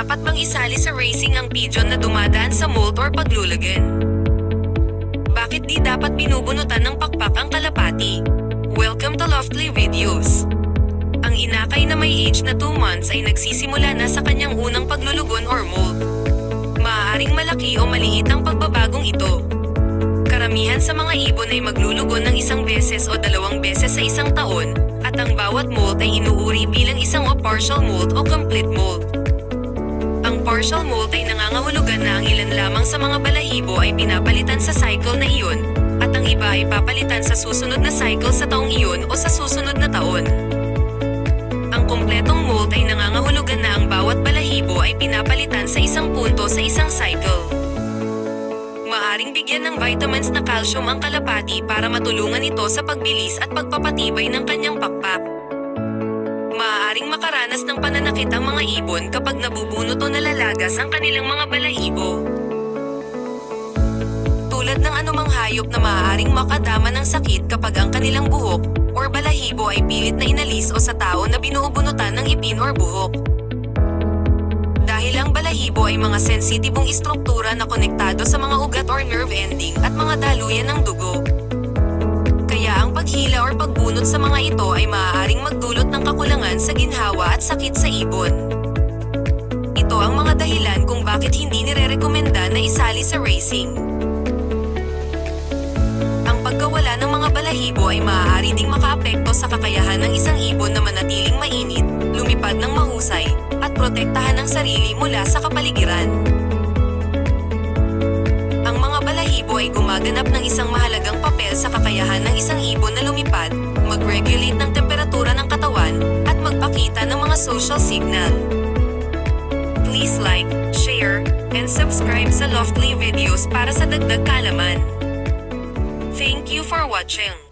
Dapat bang isali sa racing ang pigeon na dumadaan sa molt or paglulagan? Bakit di dapat binubunutan ng pakpak ang kalapati? Welcome to Loftly Videos. Ang inakay na may age na 2 months ay nagsisimula na sa kanyang unang paglulugon or molt. Maaaring malaki o maliit ang pagbabagong ito. Karamihan sa mga ibon ay maglulugon ng isang beses o dalawang beses sa isang taon, at ang bawat molt ay inuuri bilang isang o partial molt o complete molt. Partial molt ay nangangahulugan na ang ilan lamang sa mga balahibo ay pinapalitan sa cycle na iyon, at ang iba ay papalitan sa susunod na cycle sa taong iyon o sa susunod na taon. Ang kumpletong molt ay nangangahulugan na ang bawat balahibo ay pinapalitan sa isang punto sa isang cycle. Maaring bigyan ng vitamins na calcium ang kalapati para matulungan ito sa pagbilis at pagpapatibay ng kanyang pakpak. Maaaring makaranas ng pananakit ang mga ibon kapag nabubunot o nalalagas ang kanilang mga balahibo. Tulad ng anumang hayop na maaaring makadama ng sakit kapag ang kanilang buhok or balahibo ay pilit na inalis o sa tao na binuubunutan ng ipin or buhok. Dahil ang balahibo ay mga sensitibong istruktura na konektado sa mga ugat or nerve ending at mga daluyan ng dugo. Kaya ang paghila or pagbunot sa mga ito ay maaaring magdulot ng kakulangan sa ginhawa at sakit sa ibon. Ito ang mga dahilan kung bakit hindi nire-rekomenda na isali sa racing. Ang pagkawala ng mga balahibo ay maaari ding makaapekto sa kakayahan ng isang ibon na manatiling mainit, lumipad ng mahusay, at protektahan ang sarili mula sa kapaligiran. Ang mga balahibo ay gumaganap ng isang mahalagang papel sa kakayahan ng isang ibon social signal. Please like, share, and subscribe sa Loftly Videos para sa dagdag kalaman. Thank you for watching.